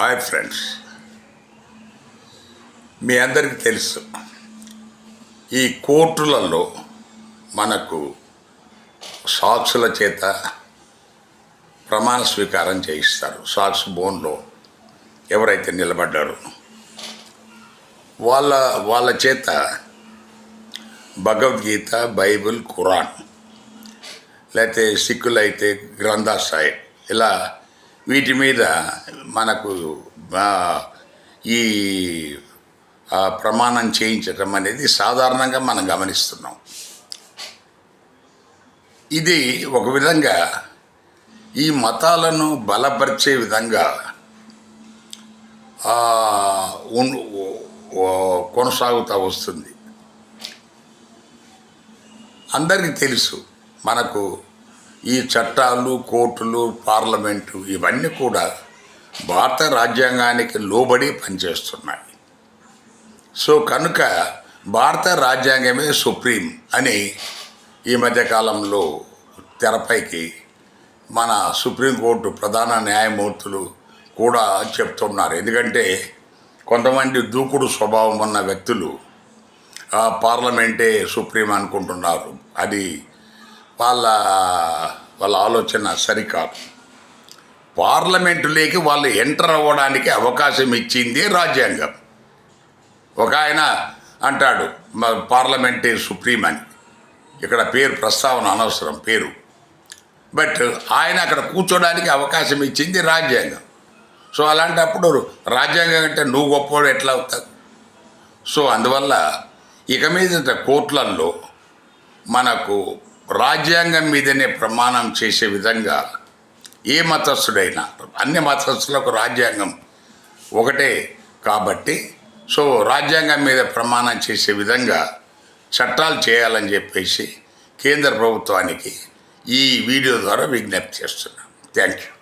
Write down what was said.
Hi friends. మీ అందరికీ తెలుసు ఈ కోర్టులలో మనకు సాక్షుల చేత ప్రమాణ స్వీకారం చేయిస్తారు. సాక్షి బోన్లో ఎవరైతే నిలబడ్డారో వాళ్ళ వాళ్ళ చేత భగవద్గీత బైబిల్ ఖురాన్ లేకపోతే సిక్కులైతే గ్రంథాసాయి ఇలా వీటి మీద మనకు ఈ ప్రమాణం చేయించటం అనేది సాధారణంగా మనం గమనిస్తున్నాం. ఇది ఒక విధంగా ఈ మతాలను బలపరిచే విధంగా కొనసాగుతూ వస్తుంది. అందరికీ తెలుసు మనకు ఈ చట్టాలు కోర్టులు పార్లమెంటు ఇవన్నీ కూడా భారత రాజ్యాంగానికి లోబడి పనిచేస్తున్నాయి. సో కనుక భారత రాజ్యాంగమే సుప్రీం అని ఈ మధ్యకాలంలో తెరపైకి మన సుప్రీంకోర్టు ప్రధాన న్యాయమూర్తులు కూడా చెప్తున్నారు. ఎందుకంటే కొంతమంది దూకుడు స్వభావం ఉన్న వ్యక్తులు ఆ పార్లమెంటే సుప్రీం అనుకుంటున్నారు. అది వాళ్ళ వాళ్ళ ఆలోచన సరికాదు. పార్లమెంటులోకి వాళ్ళు ఎంటర్ అవ్వడానికి అవకాశం ఇచ్చింది రాజ్యాంగం. ఒక ఆయన అంటాడు పార్లమెంటే సుప్రీం అని. ఇక్కడ పేరు ప్రస్తావన అనవసరం పేరు. బట్ ఆయన అక్కడ కూర్చోడానికి అవకాశం ఇచ్చింది రాజ్యాంగం. సో అలాంటప్పుడు రాజ్యాంగం అంటే నువ్వు గొప్పవాడు ఎట్లా అవుతావు? సో అందువల్ల ఇక మీద కోర్టులలో మనకు రాజ్యాంగం మీదనే ప్రమాణం చేసే విధంగా ఏ మతస్థుడైనా అన్ని మతస్థులకు రాజ్యాంగం ఒకటే కాబట్టి సో రాజ్యాంగం మీద ప్రమాణం చేసే విధంగా చట్టాలు చేయాలని చెప్పేసి కేంద్ర ప్రభుత్వానికి ఈ వీడియో ద్వారా విజ్ఞప్తి చేస్తున్నాను. Thank you.